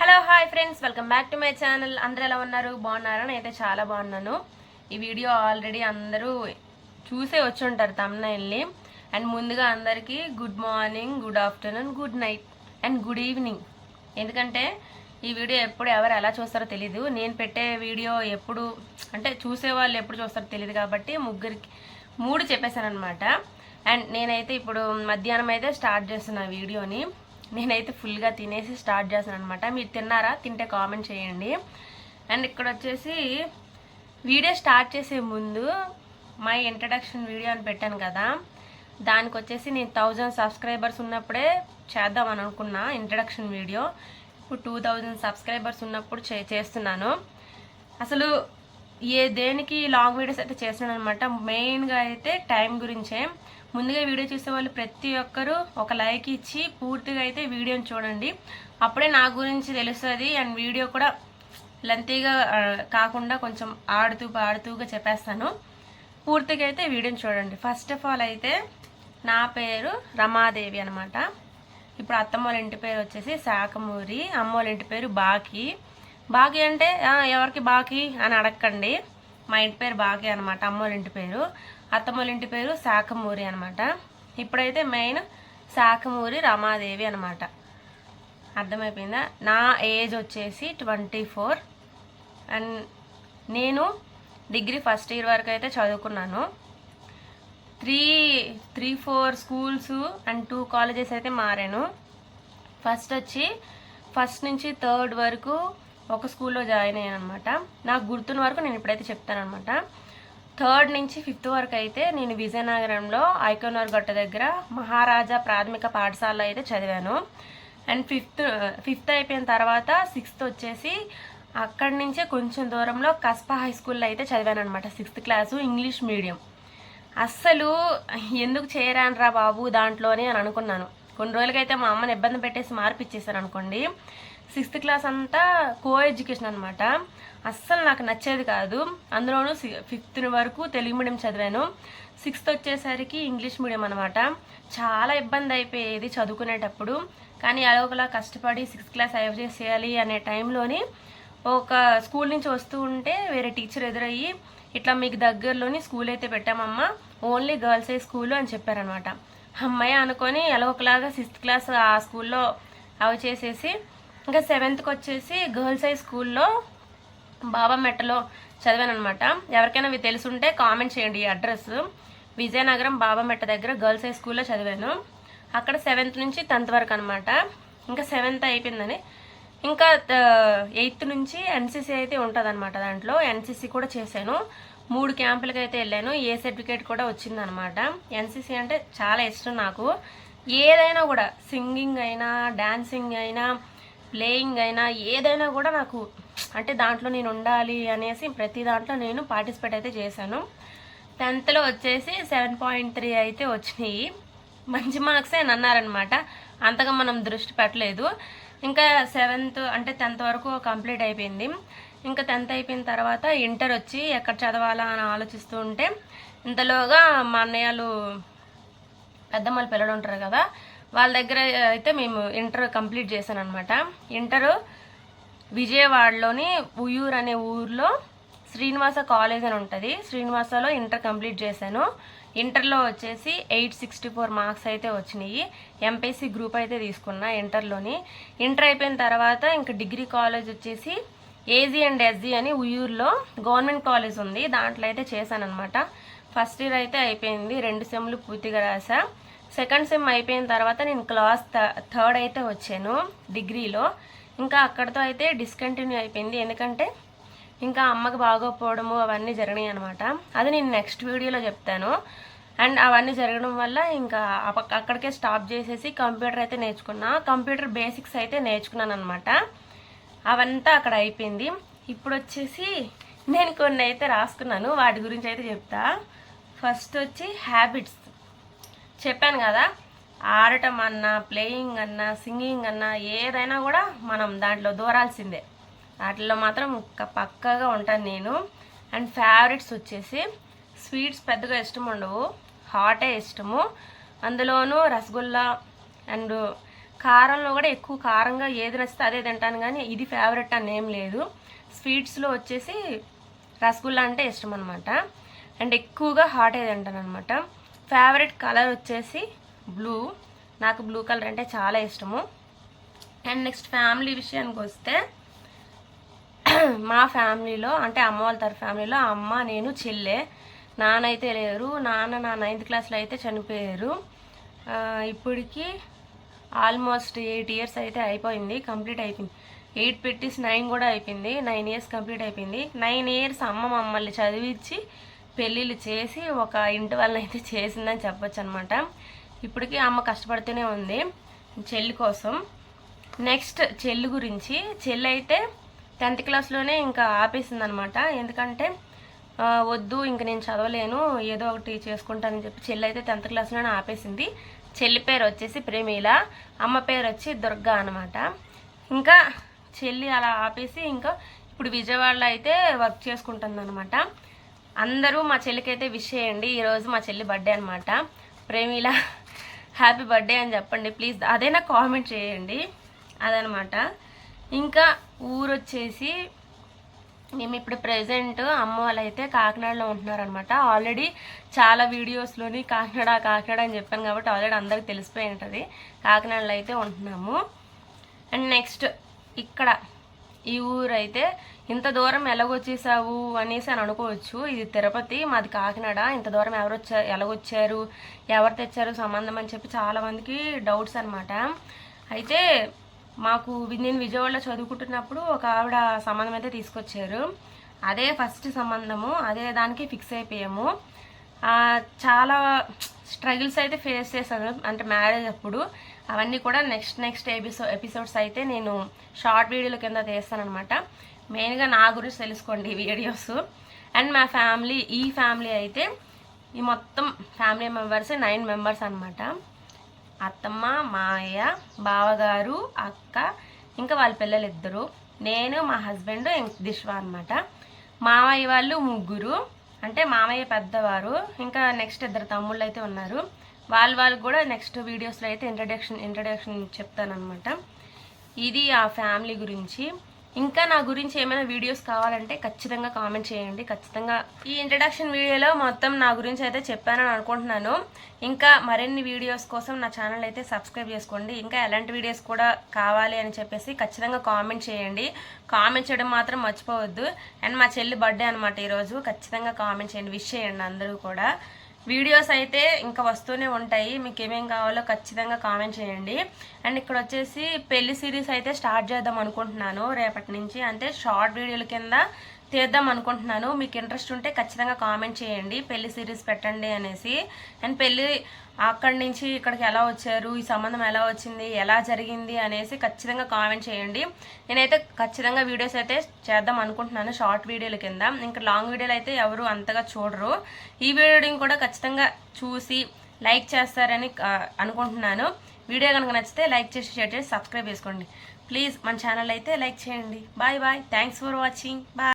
Hello hi friends. Welcome back to my channel. అందరు ఎలా ఉన్నారు? బాగున్నారా? నేనైతే చాలా బాగున్నాను. ఈ వీడియో ఆల్రెడీ అందరూ చూసే వచ్చి ఉంటారు తమ్నైల్ని. అండ్ ముందుగా అందరికీ good morning good afternoon good night and good evening. ఎందుకంటే ఈ వీడియో ఎప్పుడు ఎవరు ఎలా చూస్తారో తెలీదు. నేను పెట్టే వీడియో ఎప్పుడు అంటే చూసే వాళ్ళు ఎప్పుడు చూస్తారో తెలియదు కాబట్టి ముగ్గురికి మూడు చెప్పేశాను అనమాట అండ్ నేనైతే ఇప్పుడు మధ్యాహ్నం అయితే స్టార్ట్ చేస్తున్నా వీడియోని. నేనైతే ఫుల్గా తినేసి స్టార్ట్ చేశాను అనమాట మీరు తిన్నారా? తింటే కామెంట్ చేయండి. అండ్ ఇక్కడ వచ్చేసి వీడియో స్టార్ట్ చేసే ముందు మై ఇంట్రడక్షన్ వీడియో అని పెట్టాను కదా. దానికి వచ్చేసి నేను థౌజండ్ సబ్స్క్రైబర్స్ ఉన్నప్పుడే చేద్దామని అనుకున్నా ఇంట్రడక్షన్ వీడియో ఇప్పుడు టూ థౌజండ్ సబ్స్క్రైబర్స్ ఉన్నప్పుడు చే చేస్తున్నాను. అసలు ఏ దేనికి లాంగ్ వీడియోస్ అయితే చేస్తున్నాను అనమాట మెయిన్గా అయితే టైం గురించే. ముందుగా వీడియో చూసే వాళ్ళు ప్రతి ఒక్కరూ ఒక లైక్ ఇచ్చి పూర్తిగా అయితే వీడియోని చూడండి. అప్పుడే నా గురించి తెలుస్తుంది అండ్ వీడియో కూడా లెంతీగా కాకుండా కొంచెం ఆడుతూ పాడుతూగా చెప్పేస్తాను. పూర్తిగా అయితే వీడియోని చూడండి. ఫస్ట్ ఆఫ్ ఆల్ అయితే నా పేరు రమాదేవి అనమాట ఇప్పుడు అత్తమ్మ వాళ్ళ ఇంటి పేరు వచ్చేసి శాఖమూరి అమ్మ వాళ్ళ ఇంటి పేరు బాకి. బాకీ అంటే ఎవరికి బాకీ అని అడగండి మా ఇంటి పేరు బాకీ అనమాట అమ్మ వాళ్ళ ఇంటి పేరు. అత్తమ్మ ఇంటి పేరు శాఖమూరి అనమాట ఇప్పుడైతే మెయిన్ శాఖమూరి రమాదేవి అనమాట అర్థమైపోయిందా? నా ఏజ్ వచ్చేసి ట్వంటీ ఫోర్ అండ్ నేను డిగ్రీ ఫస్ట్ ఇయర్ వరకు అయితే చదువుకున్నాను. Three three four schools and two colleges అయితే మారాను. ఫస్ట్ వచ్చి ఫస్ట్ నుంచి థర్డ్ వరకు ఒక స్కూల్లో జాయిన్ అయ్యాను అనమాట నాకు గుర్తున్న వరకు నేను ఇప్పుడైతే చెప్తాను అనమాట థర్డ్ నుంచి ఫిఫ్త్ వరకు అయితే నేను విజయనగరంలో ఐకోనర్ గట్ట దగ్గర మహారాజా ప్రాథమిక పాఠశాలలో అయితే చదివాను. అండ్ ఫిఫ్త్ ఫిఫ్త్ అయిపోయిన తర్వాత సిక్స్త్ వచ్చేసి అక్కడి నుంచే కొంచెం దూరంలో కస్పా హై స్కూల్లో అయితే చదివాను అనమాట సిక్స్త్ క్లాసు ఇంగ్లీష్ మీడియం అస్సలు ఎందుకు చేయరానరా బాబు దాంట్లోనే అని అనుకున్నాను. కొన్ని రోజులకైతే మా అమ్మని ఇబ్బంది పెట్టేసి మార్పిచ్చేసాను అనుకోండి సిక్స్త్ క్లాస్ అంతా కో ఎడ్యుకేషన్ అనమాట అస్సలు నాకు నచ్చేది కాదు. అందులోనూ ఫిఫ్త్ వరకు తెలుగు మీడియం చదివాను. సిక్స్త్ వచ్చేసరికి ఇంగ్లీష్ మీడియం అనమాట చాలా ఇబ్బంది అయిపోయేది చదువుకునేటప్పుడు. కానీ అదొకలా కష్టపడి సిక్స్త్ క్లాస్ అయిపోయి చేయాలి అనే టైంలోని ఒక స్కూల్ నుంచి వస్తూ ఉంటే వేరే టీచర్ ఎదురయ్యి ఇట్లా మీకు దగ్గరలోని స్కూల్ అయితే పెట్టామమ్మా ఓన్లీ గర్ల్స్ ఏ స్కూల్ అని చెప్పారనమాట అమ్మాయి అనుకొని ఎలా ఒకలాగా సిక్స్త్ క్లాస్ ఆ స్కూల్లో అవి చేసేసి ఇంకా సెవెంత్కి వచ్చేసి గర్ల్స్ హై స్కూల్లో బాబా మెట్టలో చదివాను అనమాట ఎవరికైనా ఇవి తెలుసుంటే కామెంట్ చేయండి ఈ అడ్రస్. విజయనగరం బాబా మెట్ట దగ్గర గర్ల్స్ హై స్కూల్లో చదివాను. అక్కడ సెవెంత్ నుంచి టెన్త్ వరకు అనమాట ఇంకా సెవెంత్ అయిపోయిందని. ఇంకా ఎయిత్ నుంచి ఎన్సీసీ అయితే ఉంటుంది అనమాట దాంట్లో. ఎన్సీసీ కూడా చేశాను. మూడు క్యాంపులకి అయితే వెళ్ళాను. ఏ సర్టిఫికేట్ కూడా వచ్చిందనమాట ఎన్సీసీ అంటే చాలా ఇష్టం నాకు. ఏదైనా కూడా సింగింగ్ అయినా డ్యాన్సింగ్ అయినా ప్లేయింగ్ అయినా ఏదైనా కూడా నాకు అంటే దాంట్లో నేను ఉండాలి అనేసి ప్రతి దాంట్లో నేను పార్టిసిపేట్ అయితే చేశాను. టెన్త్లో వచ్చేసి సెవెన్ పాయింట్ త్రీ అయితే వచ్చినాయి. మంచి మార్క్సే అని అన్నారనమాట అంతగా మనం దృష్టి పెట్టలేదు. ఇంకా సెవెంత్ అంటే టెన్త్ వరకు కంప్లీట్ అయిపోయింది. ఇంకా టెన్త్ అయిపోయిన తర్వాత ఇంటర్ వచ్చి ఎక్కడ చదవాలా అని ఆలోచిస్తూ ఉంటే ఇంతలోగా మా అన్నయ్యలు పెద్దమ్మలు పిల్లలు ఉంటారు కదా వాళ్ళ దగ్గర అయితే మేము ఇంటర్ కంప్లీట్ చేశాను అనమాట ఇంటర్ విజయవాడలోని ఉయ్యూరు అనే ఊర్లో శ్రీనివాస కాలేజ్ అని ఉంటుంది. శ్రీనివాసలో ఇంటర్ కంప్లీట్ చేశాను. ఇంటర్లో వచ్చేసి ఎయిట్ సిక్స్టీ ఫోర్ మార్క్స్ అయితే వచ్చినాయి. ఎంపీసీ గ్రూప్ అయితే తీసుకున్నా ఇంటర్లోని. ఇంటర్ అయిపోయిన తర్వాత ఇంకా డిగ్రీ కాలేజ్ వచ్చేసి ఏజీ అండ్ ఎస్జీ అని ఉయ్యూరులో గవర్నమెంట్ కాలేజ్ ఉంది. దాంట్లో అయితే చేశాను అనమాట ఫస్ట్ ఇయర్ అయితే అయిపోయింది. రెండు సెమ్లు పూర్తిగా రాసా సెకండ్ సెమ్ అయిపోయిన తర్వాత నేను క్లాస్ థర్డ్ అయితే వచ్చాను డిగ్రీలో. ఇంకా అక్కడితో అయితే డిస్కంటిన్యూ అయిపోయింది. ఎందుకంటే ఇంకా అమ్మకి బాగోకపోవడము అవన్నీ జరిగినాయి అనమాట అది నేను నెక్స్ట్ వీడియోలో చెప్తాను. అండ్ అవన్నీ జరగడం వల్ల ఇంకా అక్కడికే స్టాప్ చేసేసి కంప్యూటర్ అయితే నేర్చుకున్నా. కంప్యూటర్ బేసిక్స్ అయితే నేర్చుకున్నాను అనమాట అవంతా అక్కడ అయిపోయింది. ఇప్పుడు వచ్చేసి నేను కొన్ని అయితే రాసుకున్నాను. వాటి గురించి అయితే చెప్తా. ఫస్ట్ వచ్చి హ్యాబిట్స్. చెప్పాను కదా ఆడటం అన్నా ప్లేయింగ్ అన్నా సింగింగ్ అన్నా ఏదైనా కూడా మనం దాంట్లో దూరాల్సిందే. వాటిల్లో మాత్రం పక్కగా ఉంటాను నేను. అండ్ ఫేవరెట్స్ వచ్చేసి స్వీట్స్ పెద్దగా ఇష్టం ఉండవు హాటే ఇష్టము. అందులోనూ రసగుల్లా అండ్ కారంలో కూడా ఎక్కువ కారంగా ఏది నచ్చితే అదే తింటాను కానీ ఇది ఫేవరెట్ అని ఏం లేదు. స్వీట్స్లో వచ్చేసి రసగుల్లా అంటే ఇష్టం అనమాట అండ్ ఎక్కువగా హాటే తింటాను అనమాట ఫేవరెట్ కలర్ వచ్చేసి బ్లూ. నాకు బ్లూ కలర్ అంటే చాలా ఇష్టము. అండ్ నెక్స్ట్ ఫ్యామిలీ విషయానికి వస్తే మా ఫ్యామిలీలో అంటే అమ్మ వాళ్ళ తర ఫ్యామిలీలో అమ్మ నేను చెల్లె నాన్న అయితే లేరు. నాన్న నా నైన్త్ క్లాస్లో అయితే చనిపోయారు. ఇప్పటికి ఆల్మోస్ట్ ఎయిట్ ఇయర్స్ అయితే అయిపోయింది కంప్లీట్ అయిపోయింది. ఎయిట్ పెట్టిస్ నైన్ కూడా అయిపోయింది నైన్ ఇయర్స్ కంప్లీట్ అయిపోయింది. నైన్ ఇయర్స్ అమ్మ మమ్మల్ని చదివించి పెళ్ళిళ్ళు చేసి ఒక ఇంటి వాళ్ళని అయితే చేసిందని చెప్పొచ్చు అనమాట ఇప్పటికీ అమ్మ కష్టపడుతూనే ఉంది చెల్లి కోసం. నెక్స్ట్ చెల్లి గురించి. చెల్లి అయితే టెన్త్ క్లాస్లోనే ఇంకా ఆపేసింది అనమాట ఎందుకంటే వద్దు ఇంక నేను చదవలేను ఏదో ఒకటి చేసుకుంటానని చెప్పి చెల్లి అయితే టెన్త్ క్లాస్లోనే ఆపేసింది. చెల్లి పేరు వచ్చేసి ప్రేమీల అమ్మ పేరు వచ్చి దుర్గా అనమాట. ఇంకా చెల్లి అలా ఆపేసి ఇంకా ఇప్పుడు విజయవాడలో అయితే వర్క్ చేసుకుంటుంది అనమాట అందరూ మా చెల్లికి అయితే విష్ చేయండి. ఈరోజు మా చెల్లి బర్త్డే అనమాట ప్రేమిల హ్యాపీ బర్త్డే అని చెప్పండి. ప్లీజ్ అదైనా కామెంట్ చేయండి. అదనమాట ఇంకా ఊరు వచ్చేసి మేము ఇప్పుడు ప్రెసెంట్ అమ్మ వాళ్ళు అయితే కాకినాడలో ఉంటున్నారనమాట ఆల్రెడీ చాలా వీడియోస్లోని కాకినాడ కాకినాడ అని చెప్పాను కాబట్టి ఆల్రెడీ అందరికి తెలిసిపోయి ఉంటుంది. కాకినాడలో అయితే ఉంటున్నాము. అండ్ నెక్స్ట్ ఇక్కడ ఈ ఊరు అయితే ఇంత దూరం ఎలాగొచ్చేసావు అనేసి అని అనుకోవచ్చు. ఇది తిరుపతి మాది కాకినాడ. ఇంత దూరం ఎవరు వచ్చారు ఎలాగొచ్చారు ఎవరు తెచ్చారు సంబంధం అని చెప్పి చాలామందికి డౌట్స్ అనమాట అయితే మాకు నేను విజయవాడలో చదువుకుంటున్నప్పుడు ఒక ఆవిడ సంబంధం అయితే తీసుకొచ్చారు. అదే ఫస్ట్ సంబంధము అదే దానికి ఫిక్స్ అయిపోయాము. చాలా స్ట్రగుల్స్ అయితే ఫేస్ చేశాను. అంటే మ్యారేజ్ అప్పుడు. అవన్నీ కూడా నెక్స్ట్ నెక్స్ట్ ఎపిసో ఎపిసోడ్స్ అయితే నేను షార్ట్ వీడియోల కింద అనమాట మెయిన్గా నా గురించి తెలుసుకోండి ఈ వీడియోస్. అండ్ మా ఫ్యామిలీ ఈ ఫ్యామిలీ అయితే ఈ మొత్తం ఫ్యామిలీ మెంబర్స్ నైన్ మెంబర్స్ అనమాట అత్తమ్మ మాయ బావగారు అక్క ఇంకా వాళ్ళ పిల్లలు ఇద్దరు నేను మా హస్బెండ్ దిశ్వ అనమాట మామయ్య వాళ్ళు ముగ్గురు. అంటే మామయ్య పెద్దవారు. ఇంకా నెక్స్ట్ ఇద్దరు తమ్ముళ్ళు అయితే ఉన్నారు. వాళ్ళ వాళ్ళకి కూడా నెక్స్ట్ వీడియోస్లో అయితే ఇంట్రడక్షన్ ఇంట్రడక్షన్ చెప్తానమాట ఇది ఆ ఫ్యామిలీ గురించి. ఇంకా నా గురించి ఏమైనా వీడియోస్ కావాలంటే ఖచ్చితంగా కామెంట్ చేయండి. ఖచ్చితంగా ఈ ఇంట్రడక్షన్ వీడియోలో మొత్తం నా గురించి అయితే చెప్పానని అనుకుంటున్నాను. ఇంకా మరిన్ని వీడియోస్ కోసం నా ఛానల్ అయితే సబ్స్క్రైబ్ చేసుకోండి. ఇంకా ఎలాంటి వీడియోస్ కూడా కావాలి అని చెప్పేసి ఖచ్చితంగా కామెంట్ చేయండి. కామెంట్ చేయడం మాత్రం మర్చిపోవద్దు. అండ్ మా చెల్లి బర్త్డే అనమాట ఈరోజు. ఖచ్చితంగా కామెంట్ చేయండి. విష్ చేయండి అందరూ కూడా. వీడియోస్ అయితే ఇంకా వస్తూనే ఉంటాయి. మీకు ఏమేం కావాలో ఖచ్చితంగా కామెంట్ చేయండి. అండ్ ఇక్కడ వచ్చేసి పెళ్ళి సిరీస్ అయితే స్టార్ట్ చేద్దాం అనుకుంటున్నాను రేపటి నుంచి. అంటే షార్ట్ వీడియోల కింద తీద్దాం అనుకుంటున్నాను. మీకు ఇంట్రెస్ట్ ఉంటే ఖచ్చితంగా కామెంట్ చేయండి. పెళ్ళి సిరీస్ పెట్టండి అనేసి. అండ్ పెళ్ళి అక్కడి నుంచి ఇక్కడికి ఎలా వచ్చారు? ఈ సంబంధం ఎలా వచ్చింది? ఎలా జరిగింది? అనేసి ఖచ్చితంగా కామెంట్ చేయండి. నేనైతే ఖచ్చితంగా వీడియోస్ అయితే చేద్దాం అనుకుంటున్నాను షార్ట్ వీడియోల కింద. ఇంకా లాంగ్ వీడియోలు అయితే ఎవరు అంతగా చూడరు. ఈ వీడియోని కూడా ఖచ్చితంగా చూసి లైక్ చేస్తారని అనుకుంటున్నాను. వీడియో కనుక నచ్చితే లైక్ చేసి షేర్ చేసి సబ్స్క్రైబ్ చేసుకోండి. ప్లీజ్ మన ఛానల్ అయితే లైక్ చేయండి. Bye bye. Thanks for watching. Bye.